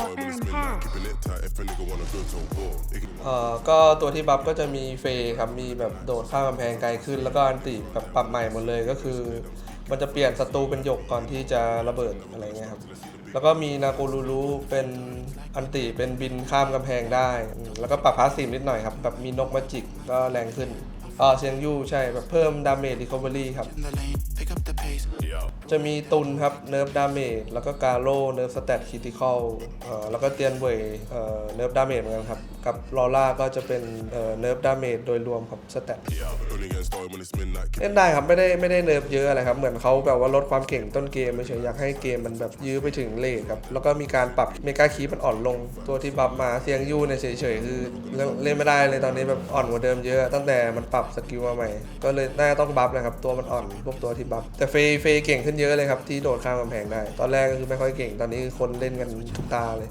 อ่านค่ะ เอ่อก็ตัวที่บัฟก็จะมีเฟย์ครับ มีแบบโดดข้ามกำแพงไกลขึ้น แล้วก็อันติแบบปรับใหม่หมดเลยก็คือ มันจะเปลี่ยนศัตรูเป็นหยกก่อนที่จะระเบิดอะไรเงี้ยครับ แล้วก็มีนาโกลูรูเป็นอันติเป็นบินข้ามกำแพงได้อืมแล้วก็ปรับพาสซีฟนิดหน่อยครับ แบบมีนกมาจิกก็แรงขึ้นอ่าเซียงยูใช่แบบเพิ่มดาเมจรีคอเวอรี่ครับ in the lane, pick up. จะมีตุนครับเนิร์ฟดาเมจแล้วก็กาโร่เนิร์ฟสเตตคิติคอลแล้วก็เตียนเวยเอ่อเนิร์ฟดาเมจเหมือนกันครับ กับลอร่าก็จะเป็นเอ่อเนิร์ฟดาเมจโดยรวมครับสเตตเล่นได้ครับไม่ได้ไม่ได้เนิร์ฟเยอะอะไรครับ เหมือนเขาแบบว่าลดความเก่งต้นเกมเฉยๆอยากให้เกมมันแบบยื้อไปถึงเลทครับ แล้วก็มีการปรับเมกาคีมันอ่อนลง ตัวที่บัฟมาเซียงยูเนี่ยเฉยๆคือเล่นเล่นไม่ได้เลยตอนนี้แบบอ่อนกว่าเดิมเยอะ ตั้งแต่มันปรับสกิลมาใหม่ ก็เลยน่าจะต้องบัฟนะครับตัวมันอ่อนพวกตัวที่บัฟแต่เฟย์เฟย์เก่งขึ้นเยอะเลยครับที่โดดข้ามกำแพงได้ ตอนแรกก็คือไม่ค่อยเก่ง ตอนนี้คือคนเล่นกันทุกตาเลย